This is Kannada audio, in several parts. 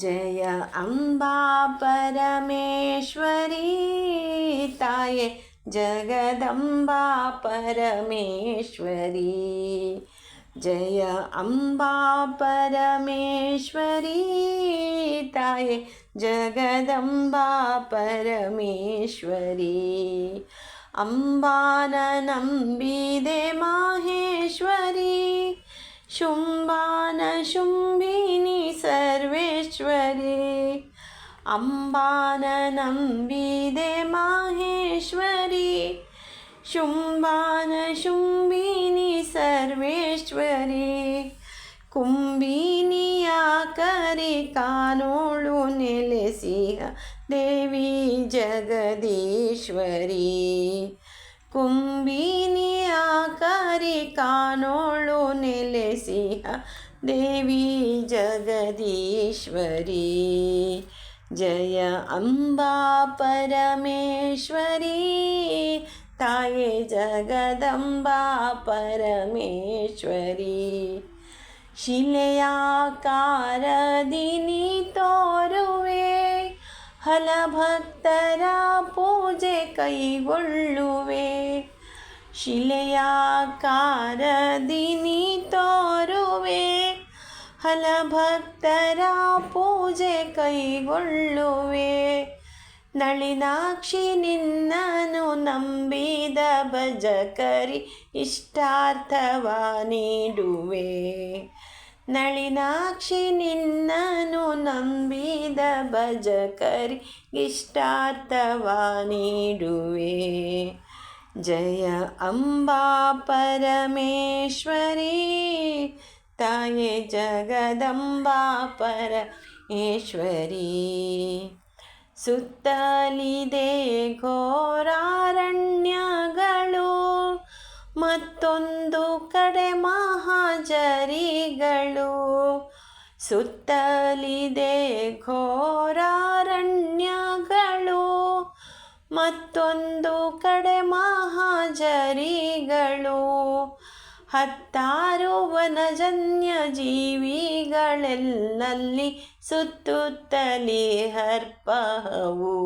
जय अम्बा परमेश्वरी ताये जगदम्बा परमेश्वरी जय अम्बा परमेश्वरी ताये जगदम्बा परमेश्वरी अम्बाननम्बिदे माहेश्वरी शुम्बानशुम्बि മഹേശ്വരി. അംബാനനമ്പിതേ മഹേശ്വരി. ശുംബാന ശുംബിനി സർവേശ്വരി. കുംബിനിയാക്കറി കാനോളു നിലസിഹ ദേവി ജഗദീശ്വരി. കുംബിനി ಕಾನೋಳು ನೆಲೆಸಿಹ ದೇವಿ ಜಗದೀಶ್ವರಿ. ಜಯ ಅಂಬಾ ಪರಮೇಶ್ವರಿ. ತಾಯೇ ಜಗದಂಬಾ ಪರಮೇಶ್ವರಿ. ಶಿಲೆಯಾಕಾರದಿನಿ ತೋರುವೆ, ಹಲಭಕ್ತರ ಪೂಜೆ ಕೈಗೊಳ್ಳುವೆ. ಶಿಲೆಯಾಕಾರದಿನಿ ತೋರುವೆ, ಹಲಭಕ್ತರ ಪೂಜೆ ಕೈಗೊಳ್ಳುವೆ. ನಳಿನಾಕ್ಷಿ ನಿನ್ನನು ನಂಬಿದ ಭಜಕರಿ ಇಷ್ಟಾರ್ಥವ ನೀಡುವೆ. ನಳಿನಾಕ್ಷಿ ನಿನ್ನನು ನಂಬಿದ ಭಜಕರಿ ಇಷ್ಟಾರ್ಥವ ನೀಡುವೆ. ಜಯ ಅಂಬಾ ಪರಮೇಶ್ವರಿ ತಾಯೇ ಜಗದಂಬಾ ಪರಮೇಶ್ವರಿ. ಸುತ್ತಲಿದೆ ಘೋರಾರಣ್ಯಗಳು ಮತ್ತೊಂದು ಕಡೆ ಮಹಾಜರಿಗಳು. ಸುತ್ತಲಿದೆ ಘೋರಾರಣ್ಯಗಳು ಮತ್ತೊಂದು ಕಡೆ ಮಹಾಜರಿಗಳು, ಹತ್ತಾರು ವನಜನ್ಯ ಜೀವಿಗಳೆಲ್ಲಲ್ಲಿ ಸುತ್ತುತ್ತಲೇ ಹರ್ಪವು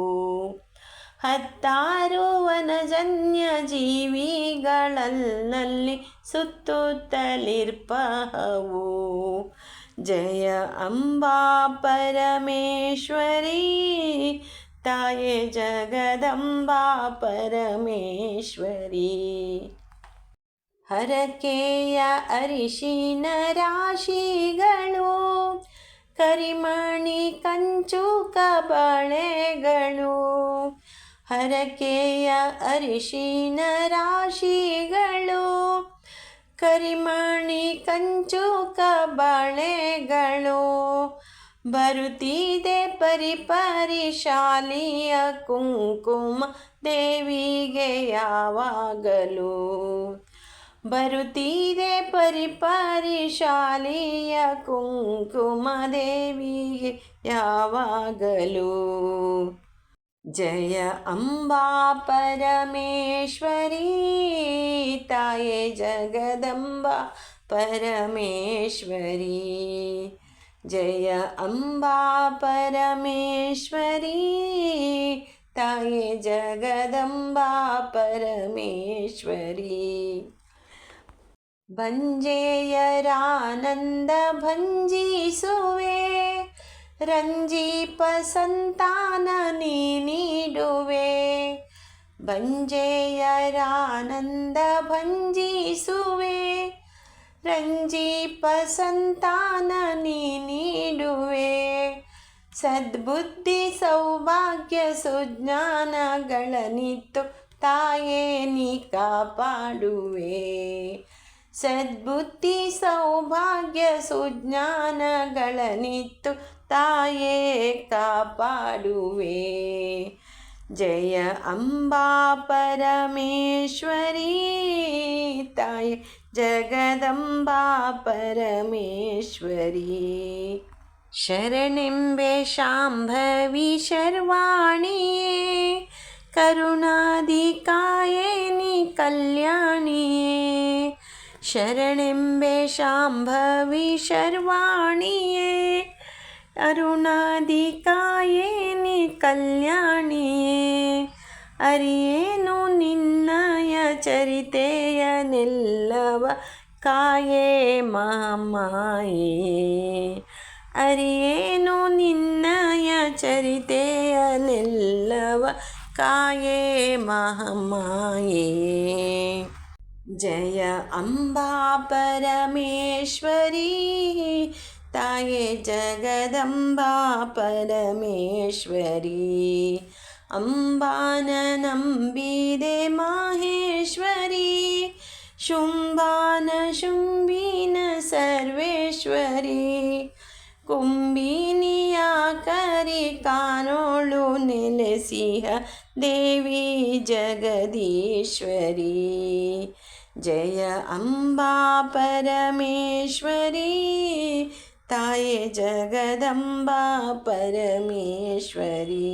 ಹತ್ತಾರು ವನಜನ್ಯ ಜೀವಿಗಳಲ್ಲಲ್ಲಿ ಸುತ್ತುತ್ತಲಿರ್ಪವು ಜಯ ಅಂಬಾ ಪರಮೇಶ್ವರಿ ತಾಯೇ ಜಗದಂಬಾ ಪರಮೇಶ್ವರಿ. ಹರಕೆಯ ಅರಿಶಿನ ರಾಶಿಗಳು, ಕರಿಮಣಿ ಕಂಚು ಕಬಳೆಗಳು, ಹರಕೆಯ ಅರಿಶಿನ ರಾಶಿಗಳು, ಕರಿಮಣಿ ಕಂಚು ಕಬಳೆಗಳು ಬರುತ್ತಿದೆ ಪರಿಪರಿಶಾಲಿಯ ಕುಂಕುಮ ದೇವಿಗೆ ಯಾವಾಗಲೂ ಬರುತ್ತಿದೆ ಪರಿಪರಿಶಾಲಿಯ ಕುಂಕುಮ ದೇವಿಗೆ ಯಾವಾಗಲೂ ಜಯ ಅಂಬಾ ಪರಮೇಶ್ವರಿ ತಾಯೇ ಜಗದಂಬಾ ಪರಮೇಶ್ವರಿ ಜಯ ಅಂಬಾ ಪರಮೇಶ್ವರಿ ತಾಯೇ ಜಗದಂಬಾ ಪರಮೇಶ್ವರಿ. ಭಂಜೆಯರಾನಂದ ಭಂಜಿಸುವೆ ರಂಜೀಪ ಸಂತಾನ ನೀಡುವೆ. ಭಂಜೆಯರಾನಂದ ಭಂಜಿಸುವೆ ರಂಜೀಪ ಸಂತಾನ ನೀ ನೀಡುವೆ. ಸದ್ಬುದ್ಧಿ ಸೌಭಾಗ್ಯ ಸುಜ್ಞಾನಗಳನಿತ್ತು ತಾಯೇ ನೀ ಕಾಪಾಡುವೆ. ಸದ್ಬುದ್ಧಿ ಸೌಭಾಗ್ಯ ಸುಜ್ಞಾನಗಳನಿತ್ತು ತಾಯೇ ಕಾಪಾಡುವೆ. ಜಯ ಅಂಬಾ ಪರಮೇಶ್ವರಿ ತಾಯಿ जगदम्बा परमेश्वरी। शरणिम्बे शाम्भवी शर्वाणी। करुणाधिकायिनि कल्याणी शरणिम्बे शाम्भवी शर्वाणी। अरुणाधिकायिनि कल्याणी ಅರಿಯೇನು ನಿನ್ನಯ ಚರಿತೆಯ ನೆಲ್ಲವ ಕಾಯೇ ಮಹಾಮಾಯೇ ಅರಿಯೇನು ನಿನ್ನಯ ಚರಿತೆಯ ನೆಲ್ಲವ ಕಾಯೇ ಮಹಾಮಾಯೇ ಜಯ ಅಂಬಾ ಪರಮೇಶ್ವರಿ ತಾಯೇ ಜಗದಂಬಾ ಪರಮೇಶ್ವರಿ ಅಂಬಾನ ನಂಬಿದೆ ಮಾಹೇಶ್ವರಿ ಶುಂಭಾನ ಶುಂಭಿನ ಸರ್ವೇಶ್ವರಿ ಕುಂಬಿನಿಯ ಕರಿ ಕಾನೋಳು ನೆಲೆಸಿಹ ದೇವಿ ಜಗದೀಶ್ವರಿ ಜಯ ಅಂಬಾ ಪರಮೇಶ್ವರಿ ತಾಯೇ ಜಗದಂಬಾ ಪರಮೇಶ್ವರಿ